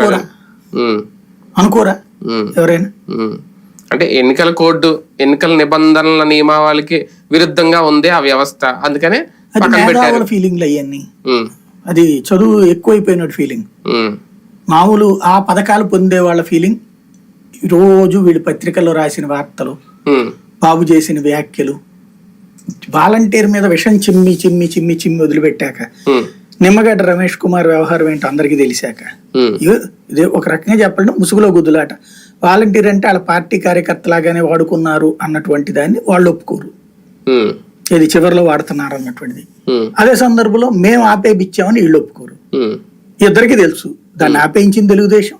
అనుకోరా? అనుకోరా? ఎవరైనా. అంటే ఎన్నికల కోడ్ ఎన్నికల నిబంధనల నియమావళికి విరుద్ధంగా ఉంది ఆ వ్యవస్థ. అందుకనే ఫీలింగ్లు అవన్నీ అది చదువు ఎక్కువైపోయినట్టు ఫీలింగ్ మామూలు ఆ పథకాలు పొందే వాళ్ళ ఫీలింగ్ రోజు వీళ్ళు పత్రికల్లో రాసిన వార్తలు బాబు చేసిన వ్యాఖ్యలు వాలంటీర్ మీద విషం చిమ్మి చిమ్మి చిమ్మి చిమ్మి వదిలిపెట్టాక నిమ్మగడ్డ రమేష్ కుమార్ వ్యవహారం ఏంటో అందరికీ తెలిసాక. ఇదే ఒక రకంగా చెప్పాలంటే ముసుగులో గుద్దులాట. వాలంటీర్ అంటే వాళ్ళ పార్టీ కార్యకర్తలాగానే వాడుకున్నారు అన్నటువంటి దాన్ని వాళ్ళు ఒప్పుకోరు. ఇది చివరిలో వాడుతున్నారు అన్నటువంటిది. అదే సందర్భంలో మేము ఆపేపిచ్చామని వీళ్ళు ఒప్పుకోరు. ఇద్దరికి తెలుసు. దాన్ని ఆపేయించింది తెలుగుదేశం.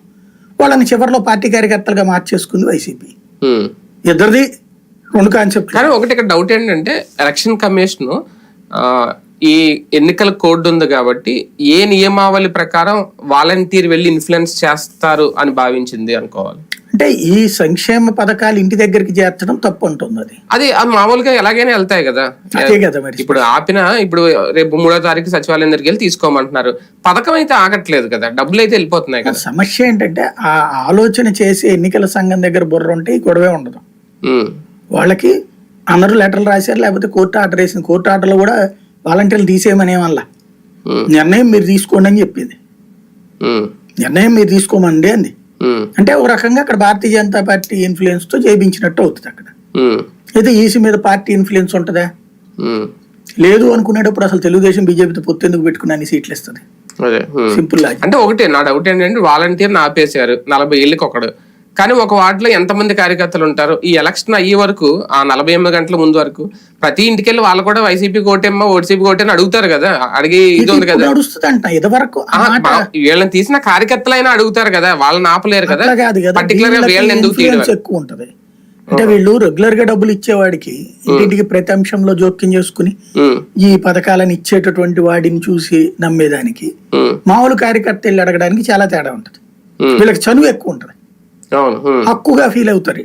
వాళ్ళని చివరిలో పార్టీ కార్యకర్తలుగా మార్చేసుకుంది వైసీపీ. ఇద్దరిది రెండు కాన్సెప్ట్ కానీ ఒకటి ఇక్కడ డౌట్ ఏంటంటే ఎలక్షన్ కమిషన్ ఈ ఎన్నికల కోడ్ ఉంది కాబట్టి ఏ నియమావళి ప్రకారం వాలంటీర్ వెళ్ళి ఇన్ఫ్లుయెన్స్ చేస్తారు అని భావించింది అనుకోవాలి. అంటే ఈ సంక్షేమ పథకాలు ఇంటి దగ్గరికి చేర్చడం తప్పు ఉంటుంది అది. అది అది మామూలుగా ఎలాగైనా వెళ్తాయి కదా. అదే కదా మరి. ఇప్పుడు ఆపిన ఇప్పుడు రేపు మూడో తారీఖు సచివాలయం దగ్గరికి వెళ్ళి తీసుకోమంటున్నారు. పథకం అయితే ఆగట్లేదు కదా. డబ్బులు అయితే వెళ్ళిపోతున్నాయి కదా. సమస్య ఏంటంటే ఆ ఆలోచన చేసే ఎన్నికల సంఘం దగ్గర బుర్ర ఉంటే ఈ గొడవే ఉండదు. వాళ్ళకి అందరూ లెటర్లు రాశారు లేకపోతే కోర్టు ఆర్డర్ వేసింది. కోర్టు ఆర్డర్లో కూడా వాలంటీర్లు తీసేయమని ఉమ్, నిర్ణయం మీరు తీసుకోండి అని చెప్పింది. నిర్ణయం మీరు తీసుకోమండి అంది. అంటే ఒక రకంగా అక్కడ భారతీయ జనతా పార్టీ ఇన్ఫ్లుయెన్స్తో చేయించినట్టు అవుతుంది అక్కడ. అయితే ఈసీ మీద పార్టీ ఇన్ఫ్లుయెన్స్ ఉంటుందా. లేదు అనుకునేటప్పుడు అసలు తెలుగుదేశం బీజేపీతో పొత్తు ఎందుకు పెట్టుకుని అన్ని సీట్లు ఇస్తుంది. సింపుల్ అంటే ఒకటే నా డౌట్ ఏంటంటే వాలంటీర్ ఆపేశారు. నలభై ఏళ్ళకి ఒకడు. కానీ ఒక వార్డులో ఎంతమంది కార్యకర్తలు ఉంటారు? ఈ ఎలక్షన్ అయ్యే వరకు ఆ నలభై ఎనిమిది గంటల ముందు వరకు ప్రతి ఇంటికి వెళ్ళి వాళ్ళు కూడా వైసీపీ కోటేమ్మా ఓటీసీపీ కోటేని అడుగుతారు కదా? అడిగి ఇది ఉంది కదా? వీళ్ళని తీసిన కార్యకర్తలైనా అడుగుతారు కదా? వాళ్ళని ఆపలేరు కదా? పర్టికులర్గా వీళ్ళని ఎందుకు ఎక్కువ ఉంటది. అంటే వీళ్ళు రెగ్యులర్గా డబ్బులు ఇచ్చేవాడికి ఇంటింటికి ప్రతి అంశంలో జోక్యం చేసుకుని ఈ పథకాలను ఇచ్చేటటువంటి వాడిని చూసి నమ్మేదానికి మామూలు కార్యకర్త వెళ్ళి అడగడానికి చాలా తేడా ఉంటది. వీళ్ళకి చనువు ఎక్కువ ఉంటది. హక్కుగా ఫీల్ అవుతారు